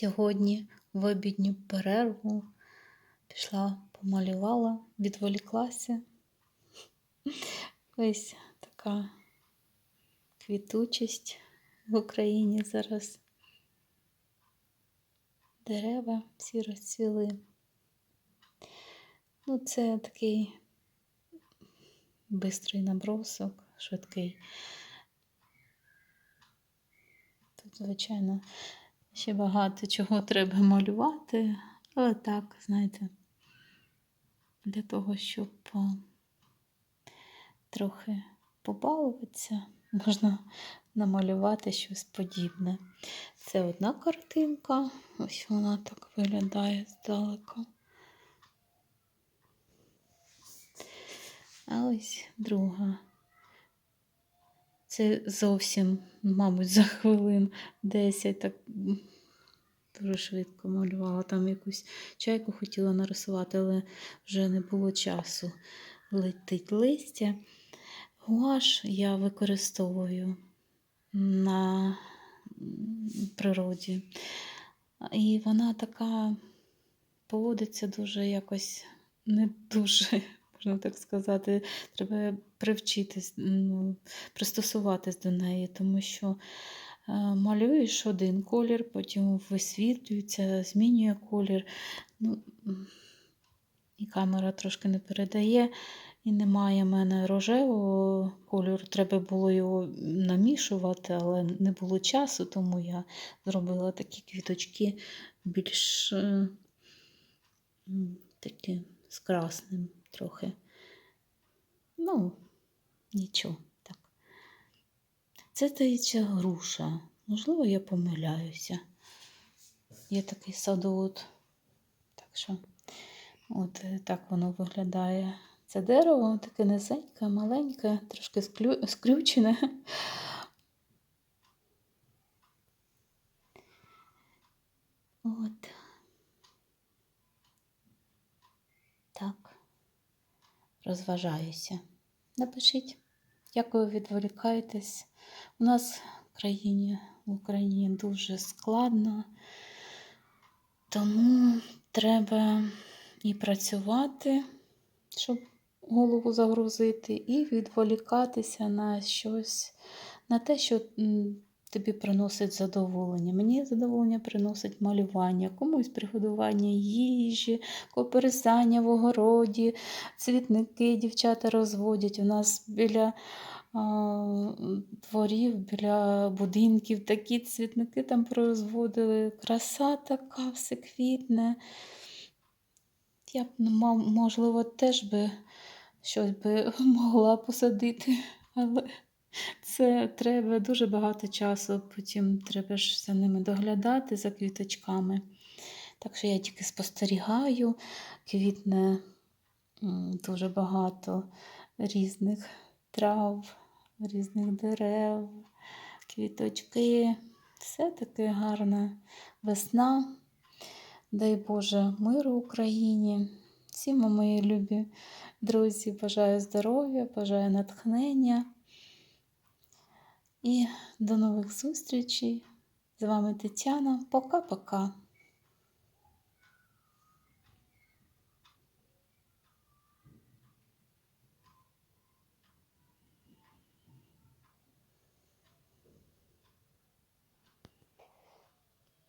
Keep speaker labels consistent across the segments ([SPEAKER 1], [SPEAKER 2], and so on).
[SPEAKER 1] Сьогодні в обідню перерву пішла, помалювала, відволіклася. Ось така квітучість в Україні зараз. Дерева всі розцвіли. Ну, це такий бистрий набросок, швидкий. Тут, звичайно, ще багато чого треба малювати, але так, знаєте, для того, щоб трохи побалуватися, можна намалювати щось подібне. Це одна картинка, ось вона так виглядає здалека. А ось друга. Це зовсім, мабуть, за хвилин 10 так дуже швидко малювала. Там якусь чайку хотіла нарисувати, але вже не було часу. Летить листя. Гуаш я використовую на природі. І вона така поводиться дуже якось не дуже, можна так сказати, треба привчитись, ну, пристосуватись до неї, тому що е, малюєш один колір, потім висвітлюється, змінює колір. Ну, і камера трошки не передає, і немає в мене рожевого кольору. Треба було його намішувати, але не було часу, тому я зробила такі квіточки більш е, такі з красним трохи. Ну, нічого так. Це здається груша. Можливо, я помиляюся. Є такий садовод. Так що, от е, так воно виглядає. Це дерево таке низеньке, маленьке, трошки склю... скрючене. От. Так. Розважаюся. Напишіть, як ви відволікаєтесь. У нас в країні, в Україні дуже складно, тому треба і працювати, щоб голову загрузити, і відволікатися на щось, на те, що тобі приносить задоволення. Мені задоволення приносить малювання, комусь приготування їжі, коперсання в огороді, цвітники дівчата розводять. У нас біля дворів, біля будинків такі цвітники там розводили. Краса така, все квітне. Я б, ну, можливо, теж би щось би могла посадити, але це треба дуже багато часу, потім треба ж за ними доглядати, за квіточками. Так що я тільки спостерігаю, квітне дуже багато різних трав, різних дерев, квіточки. Все таке гарна весна. Дай Боже миру Україні. Всім мої любі друзі, бажаю здоров'я, бажаю натхнення. І до нових зустрічей. З вами Тетяна. Пока-пока.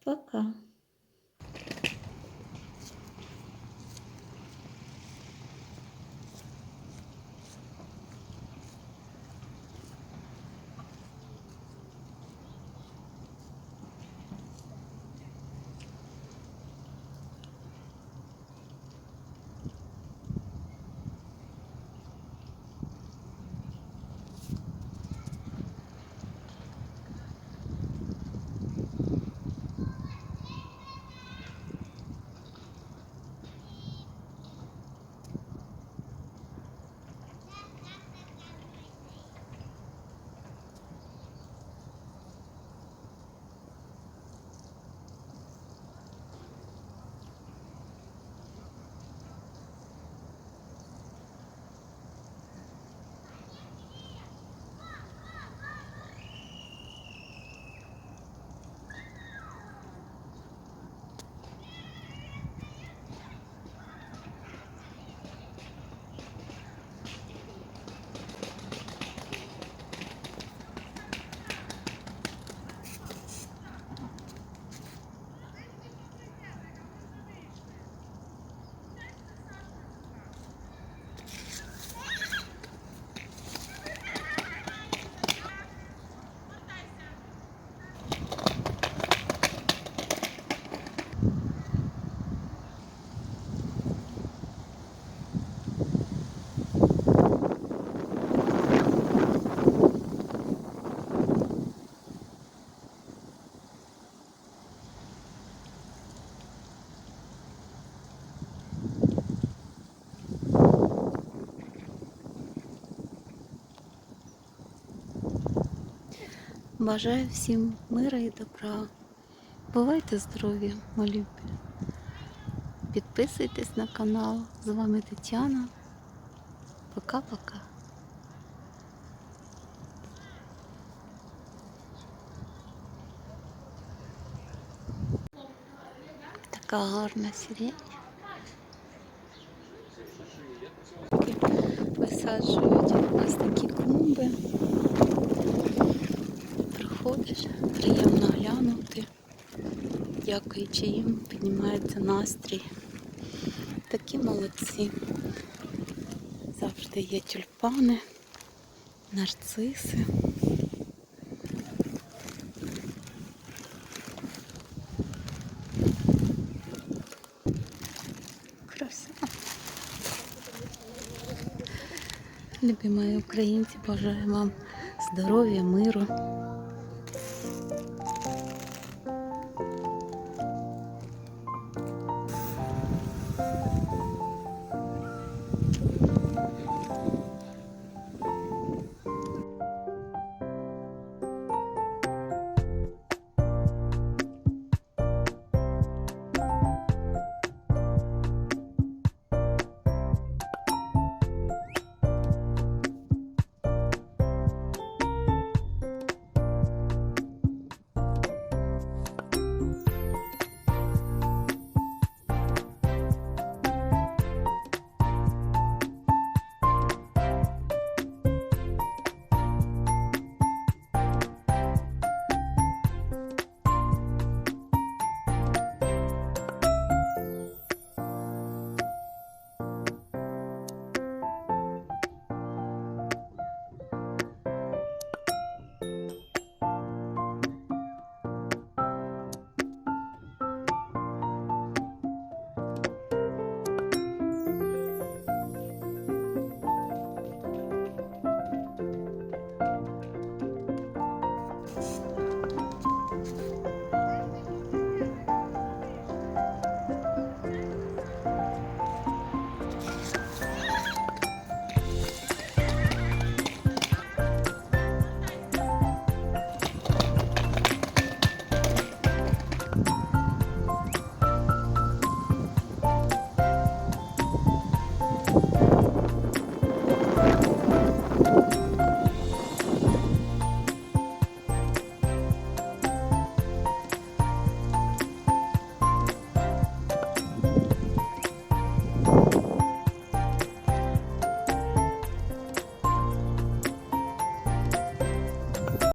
[SPEAKER 1] Пока. Бажаю всім мира і добра. Бувайте здорові, мої любі. Підписуйтесь на канал. З вами Тетяна. Пока-пока. Така гарна сирень. Висаджують ось такі клумби. Приходиш, приємно глянути. Дякуючи їм, піднімається настрій. Такі молодці. Завжди є тюльпани, нарциси. Краса. Любі мої українці, бажаю вам здоров'я, миру,